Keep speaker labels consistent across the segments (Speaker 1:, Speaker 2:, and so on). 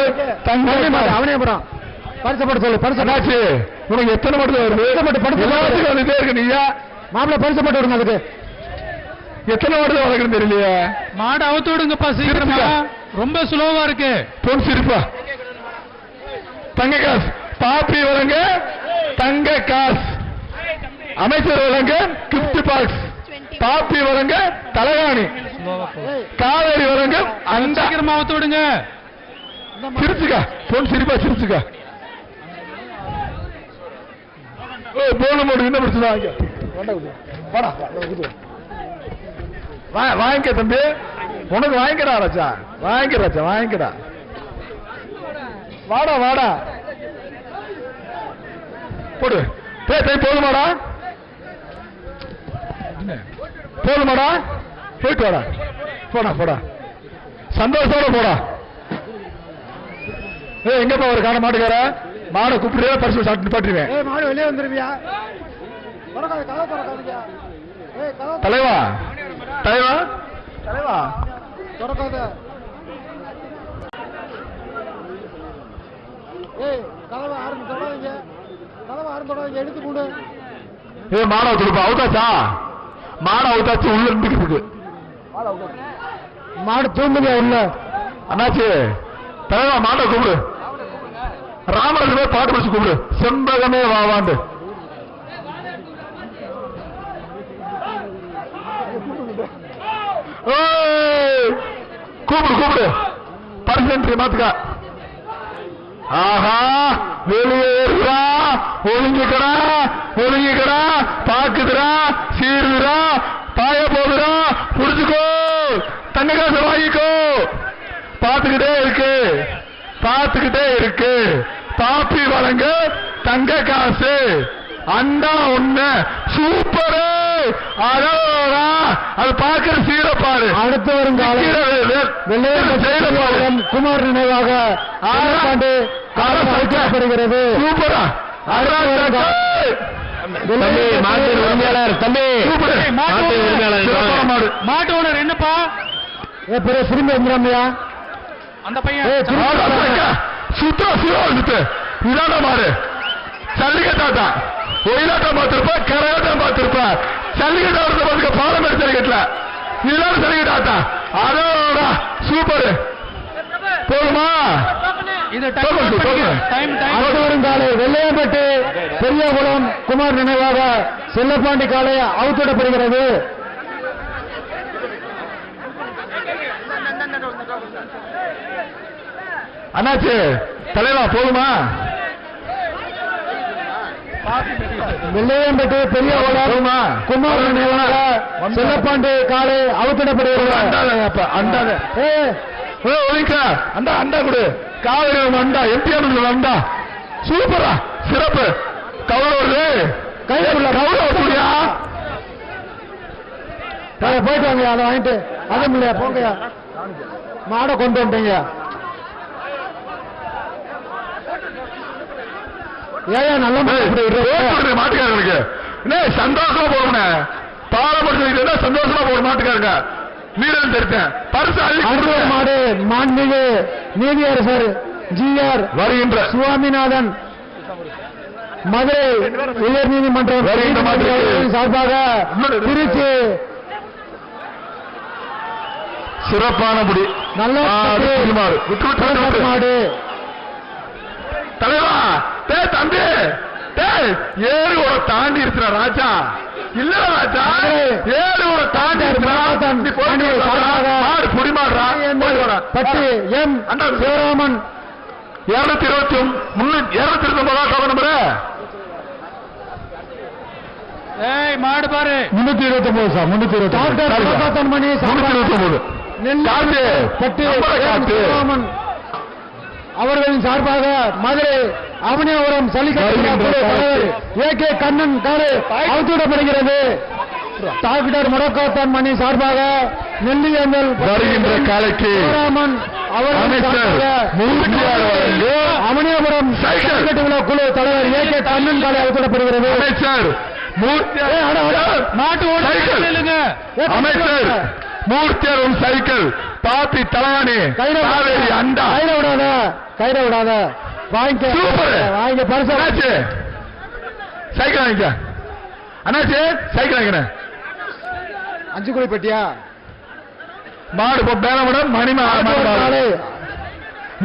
Speaker 1: வருது தங்க
Speaker 2: அவனேபுரம் பரிசப்பட்டு சொல்லு பரிசு
Speaker 1: என்னாச்சு? உனக்கு எத்தனை மட்டும் வருது? எல்லாத்துக்கும் வந்துட்டே இருக்கு நீயா?
Speaker 2: மாப்பிள்ள பரிசப்பட்டு விடுங்க அதுக்கு.
Speaker 1: எத்தனை வருது வளர்க்குன்னு தெரியலையே?
Speaker 3: மாடு அவுத்து விடுங்கப்பா சீக்கிரமா. ரொம்ப ஸ்லோவா இருக்கு.
Speaker 1: பொன் சிரிப்பா. தங்க காசு. பாப்பி வழங்க தங்க காசு. அமைச்சர் வழங்க கிஃப்ட் பாக்ஸ் பாப்பி தலைவாணி காவேரி வழங்க அந்த
Speaker 3: சீக்கிரமா அவுத்து விடுங்க.
Speaker 1: சிரிச்சுக்க பொன் சிரிப்பா சிரிச்சுக்க ஓ போன மூடு என்ன பிரச்சனை? வாங்க. வா வாங்கிக்க தம்பி. உனக்கு வாங்கிக்கடா ராஜா. வாங்கிக்க ராஜா வாங்கிக்கடா. வாடா வாடா. போடு. பே போதுமாடா. போதுமாடா. போயிட்டு வாடா. போடா போடா. சந்தோஷத்தோட போடா. ஏய் எங்கப்பா ஒரு காண மாட்டுக்கார? மாடை கூப்பிடுறியா? பரிசு சாப்பிட்டு பாட்டுருவேன்
Speaker 2: ஏய் மாடு வெளியே வந்துருவியா? ஏய்
Speaker 1: தலைவா? தலைவா? தலைவா?
Speaker 2: திறக்காத. ஏய் கதவை ஆரம்பி தொடாதீங்க. கதவை ஆரம்பி தொடாதீங்க. எடுத்து கொடு.
Speaker 1: ஏ மாடை வச்சுருப்பா அவுத்தாச்சா? மாடை அவுத்தாச்சு உள்ள இருந்துக்கிட்டு
Speaker 2: மாடு தூங்குதியா உள்ள?
Speaker 1: அண்ணாச்சி தலைவா மாடை கூப்பிடு. ராமருக்கு பாட்டு படிச்சு கூப்பிடு. செம்பகமே வாவாண்டு கூப்பிடு கூப்பிடு. பர்சன்ட் மாத்துக்கா. ஆஹா வெளியேறா ஒழுங்கிக்கடா ஒழுங்கிக்கடா பாக்குதுரா சீருதுரா பாய போதுரா புரிஞ்சுக்கோ. தங்க வாங்கிக்கோ பார்த்துக்கிட்டே இருக்கு பார்த்துக்கிட்டே இருக்கு. பாப்பி வழங்க தங்க காசு. அண்டா ஒண்ணு. சூப்பரு. அழகா அது பாக்குற சீரப்பாரு
Speaker 2: அடுத்து வரும் காலம். குமார் நினைவாக ஆண்டு வைக்கப்படுகிறது
Speaker 1: சூப்பரா.
Speaker 2: தம்பி, மாட்டு உரிமையாளர், தம்பி.
Speaker 3: மாட்டு ஓனர்.
Speaker 1: மாடு.
Speaker 3: மாட்டு ஓனர் என்னப்பா?
Speaker 2: ஏ பெரிய திரும்பி வந்துடாமையா
Speaker 3: அந்த பையன்
Speaker 1: சைக்கா. சுத்தா சிவா வந்துட்டு. இதான மாடு. ஜல்லிக்கட்டாட்டா ஒயிலாட்டம் பார்த்திருப்ப கரையாட்டம் பார்த்திருப்ப. ஜல்லிக்கட்டா வருது பாத்துக்க பாலமேடு ஜல்லிக்கட்டுல இதுதான் ஜல்லிக்கட்டாட்டா அதோடா சூப்பர். போதுமா?
Speaker 2: காலை வெள்ளையம்பட்டு பெரியகுளம் குமார் நினைவாக செல்லப்பாண்டி காலை அவுத்திடப்படுகிறது
Speaker 1: அண்ணாச்சி தலைவா போதுமா?
Speaker 2: வெள்ளையம்பட்டு பெரியகுளம்
Speaker 1: போதுமா?
Speaker 2: குமார் நினைவாக செல்லப்பாண்டி காலை அவுத்திடப்படுகிறது.
Speaker 1: அண்டாத ஒலிக்கா அண்டா அண்டா கொடு. காவிரி அண்டா எம்பிஆர் அண்டா சூப்பரா சிறப்பு. கவலை வருது.
Speaker 2: கைக்குள்ள
Speaker 1: கவலை வருதுயா
Speaker 2: போயிட்டு வாங்க அதை வாங்கிட்டு. அதுவும் இல்லையா போங்கய்யா. மாடை கொண்டு வந்துட்டீங்க ஏயா நல்ல?
Speaker 1: மாட்டுக்காரங்களுக்கு என்ன சந்தோஷமா போகணும் பாரம்பரிய சந்தோஷமா போற மாட்டுக்காரங்க. நீரல் தெரித்தேன். பரிசு கொடுங்க.
Speaker 2: மாடு மாண்புமிகு நீதியரசர் ஜிஆர்
Speaker 1: வருகின்ற.
Speaker 2: சுவாமிநாதன். மதுரை உயர் நீதிமன்றம் சார்பாக திருச்சி.
Speaker 1: சிறப்பான முடி.
Speaker 2: நல்ல. மாடு
Speaker 1: தலைவா டே தம்பி டேய் ஏழு ஒரு தாண்டி இருக்கிற ராஜா இல்ல ராஜா ஏழு ஒரு தாண்டி. மாடு புடி மாடுறா போய் வாடா.
Speaker 2: பட்டி எம். சிவராமன்
Speaker 1: இருநூத்தி இருபத்தி முன்னூத்தி இருநூத்தி இருபத்தி ஒன்பதா நம்பரு
Speaker 3: ஏய் மாடு பாரு
Speaker 2: முன்னூத்தி இருபத்தி ஒன்பது சார் முன்னூத்தி இருபத்தி மணி
Speaker 1: முன்னூத்தி இருபத்தி ஒன்பது
Speaker 2: பட்டி சிவராமன் அவர்களின் சார்பாக மதுரை அவனியாபுரம்
Speaker 1: காலை.
Speaker 2: ஏ கே கண்ணன் காலை அவுத்துவிடப்படுகிறது டாக்டர் முடக்கோத்தன் மணி சார்பாக நெல்லியந்தல்
Speaker 1: வருகின்ற காலைக்கு வழங்கு
Speaker 2: அவனியாபுரம் குழு தலைவர் ஏ கே கண்ணன் காலை அவுத்துவிடப்படுகிறது
Speaker 1: அமைச்சர்.
Speaker 3: இல்லைங்க
Speaker 2: ஏ,
Speaker 1: அமைச்சர். மூர்த்தியரும் சைக்கிள் பாப்பி தலானி காவேரி அண்டா.
Speaker 2: கையில விடாத. கையில விடாத. வாங்கிக்க.
Speaker 1: சூப்பர்.
Speaker 2: வாங்கிக்க. பரிசு.
Speaker 1: அண்ணாச்சி. சைக்கிள் வாங்கிக்க. அண்ணாச்சி சைக்கிள் வாங்கிக்கிறேன்
Speaker 2: அஞ்சு குழி பெட்டியா?
Speaker 1: மாடு போ பேரமடம் மணிமா.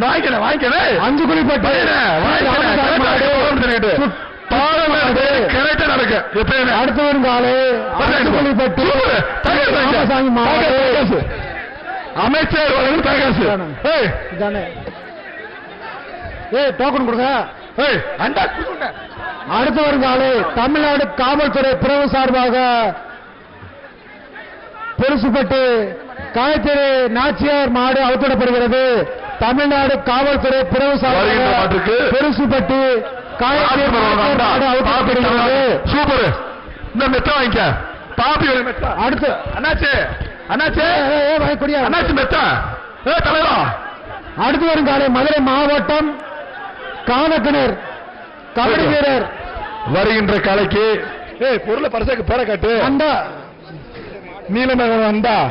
Speaker 1: வாங்கிக்கிறேன் வாங்கிக்கிறேன்
Speaker 2: அஞ்சு குழி பெட்டி.
Speaker 1: கரெக்டா நடக்கு. எப்பயுமே
Speaker 2: அடுத்து வரும் காலு பெட்டி ராமசாமி
Speaker 1: அமைச்சர் வழங்கும் ஏய்.
Speaker 2: டோக்கன் கொடுங்க. அடுத்து வரும் காலை தமிழ்நாடு காவல்துறை பிரிவு சார்பாக பெருசுப்பட்டு காயத்திரி நாச்சியார் மாடு அவுத்திடப்படுகிறது. தமிழ்நாடு காவல்துறை பிரிவு சார்பாக பெருசுப்பட்டு
Speaker 1: சூப்பர். இந்த மெத்த வாங்கிக்க. பாப்பி
Speaker 2: அடுத்து.
Speaker 1: அண்ணாச்சி. அண்ணாச்சி.
Speaker 2: ஏய், ஏய், ஏய், வாய் குடியா.
Speaker 1: அண்ணாச்சி மெத்த. ஏ தலைவா
Speaker 2: அடுத்து வரும் காலை மதுரை மாவட்டம் காணக்கிணர் கபடி வீரர்.
Speaker 1: வருகின்ற கலைக்கு. ஏய் பொருளை பரிசாக்கு பேர காட்டு.
Speaker 2: அந்த.
Speaker 1: நீலநகர் வந்தா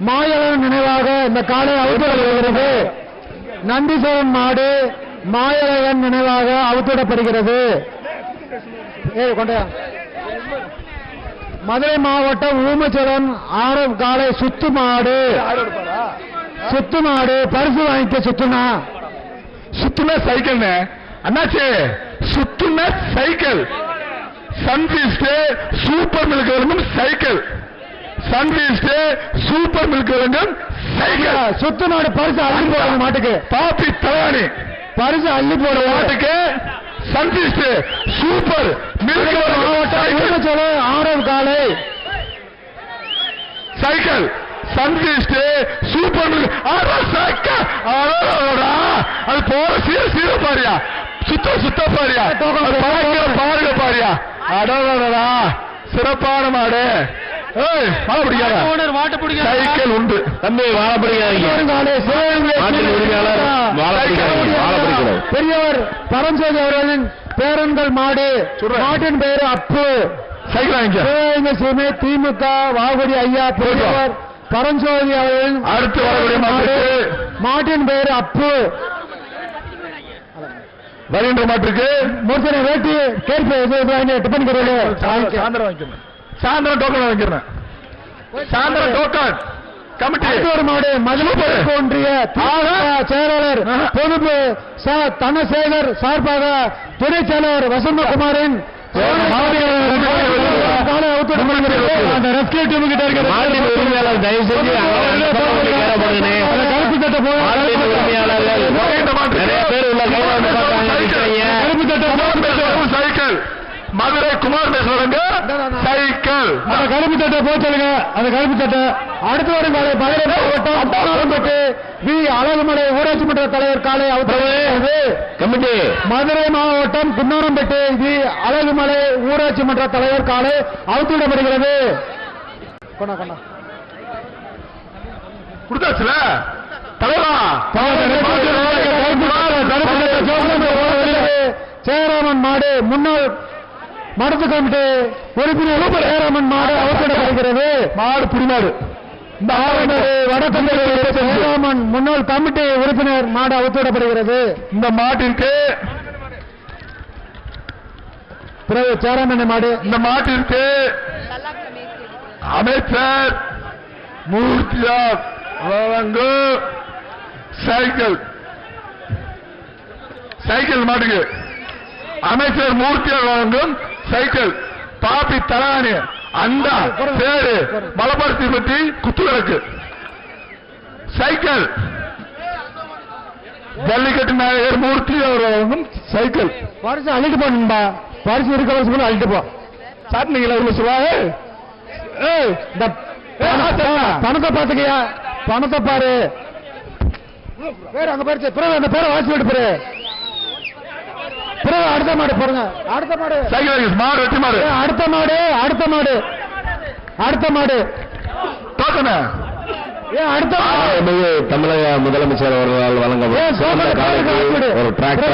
Speaker 2: மாயவன் நினைவாக இந்த காலை அவுத்திடப்படுகிறது நந்தீஸ்வரன் மாடு மாயழகன் நினைவாக அவுத்திடப்படுகிறது. மதுரை மாவட்டம் ஊமச்சலம் ஆரம் காலை சுத்து மாடு. சுத்து மாடு பரிசு வாங்கிக்க சுத்துனா?
Speaker 1: சுத்துன சைக்கிள் அண்ணாச்சு சுத்துன சைக்கிள். சன்ஃபீஸ்ட் சூப்பர் மில்க் வழங்கும் சைக்கிள். சன்ஃபீஸ்ட் சூப்பர் மில்க் வழங்கும்
Speaker 2: சுத்து மாடு பரிசு அள்ளி போடுங்க மாட்டுக்கு.
Speaker 1: பாப்பி தலானி.
Speaker 2: பரிசு அள்ளி போடுங்க
Speaker 1: மாட்டுக்கு. Sunfeast super.
Speaker 2: மாவட்டம் ஆரம் காலை
Speaker 1: சைக்கிள். Sunfeast super cycle. அது போற சீர சீர பாரியா. சுத்த சுத்த பாரியா. பறக்கிற பாருங்க பாரியா. அடடடா சிறப்பான மாடு. சைக்கிள் உண்டு தம்பி.
Speaker 2: பெரியவர் பரஞ்சோதி அவர்களின் பேரன்கள் மாடு. மாட்டின் பேரு அப்பு சீமை திமுக வாகுடி ஐயா பெரியவர் பரஞ்சோதி அவர்களின்
Speaker 1: அடுத்து வரக்கூடிய
Speaker 2: மாடு மாட்டின் பேரு அப்பு
Speaker 1: வருகின்ற மாட்டுக்கு
Speaker 2: மூர்த்தனை வேட்டி கேட்பு டிபன் கரையில்
Speaker 1: சாயந்தரம் வாங்கிக்கிறேன் சாயந்தரம் டோக்கன் வாங்கிக்கிறேன் சாயந்தரம் டோக்கன் கமிட்டி
Speaker 2: மதுரை ஒன்றிய செயலாளர் பொதுப்பு ச. தனசேகர் சார்பாக துணை செயலாளர் வசந்தகுமாரின்
Speaker 4: தயவு செஞ்சு
Speaker 2: கருப்பு சட்டை போய்
Speaker 1: மதுரை குமார் பேசுறவங்க சைக்கிள்
Speaker 2: அந்த கருப்பு போய் சொல்லுங்க. அந்த கருப்பு சட்டை அடுத்து வரும் காலை மதுரை மாவட்டம் அப்பாரம்பட்டு வி. அழகுமலை ஊராட்சி மன்ற தலைவர் காலை அவுத்துறது
Speaker 4: கமிட்டி.
Speaker 2: மதுரை மாவட்டம் குன்னாரம்பட்டு வி. அழகுமலை ஊராட்சி மன்ற தலைவர் காலை அவுத்துவிடப்படுகிறது
Speaker 1: கொடுத்தாச்சுல? தலைவா
Speaker 2: சேராமன் மாடு முன்னாள் மடத்து கமிட்டி உறுப்பினர் சேராமன் மாடு அவசரப்படுகிறது.
Speaker 1: மாடு புடிமாடு
Speaker 2: இந்த ஆளுநர் வடக்கம்பி சேராமன் முன்னாள் கமிட்டி உறுப்பினர் மாடு அவுத்திடப்படுகிறது
Speaker 1: இந்த மாட்டிற்கு
Speaker 2: பிறகு சேராமன் மாடு?
Speaker 1: இந்த மாட்டிற்கு அமைச்சர் மூர்த்தியார் வழங்கு சைக்கிள். சைக்கிள் மாட்டுக்கு. அமைச்சர் மூர்த்தியார் வழங்கும் சைக்கிள். பாப்பி தலானி. அண்டா பேரு. மலபார் பற்றி குத்துவிளக்கு. சைக்கிள். ஜல்லிக்கட்டு நாயகர் மூர்த்தி அவர் வழங்கும் சைக்கிள்.
Speaker 2: பரிசு அள்ளிட்டு போனும்பா பரிசு இருக்க வருஷம் அள்ளிட்டு போ.
Speaker 1: சாட்டினீங்களா உள்ள சொல்லுவாங்க
Speaker 2: பணத்தை- பாத்துக்கியா? பணத்தை பாரு. பேர் அங்க பேரு அந்த பேரை வாசி விட்டு பிறகு பிறகு அடுத்த மாடு போடுங்க அடுத்த மாடு.
Speaker 1: சைக்கிள் மாடு வெட்டி மாடு.
Speaker 2: அடுத்த மாடு அடுத்த மாடு. அடுத்த மாடு. ஏன் அடுத்த மாடு.
Speaker 4: தமிழக முதலமைச்சர் அவர்களால் வழங்கப்படும் ஒரு டிராக்டர்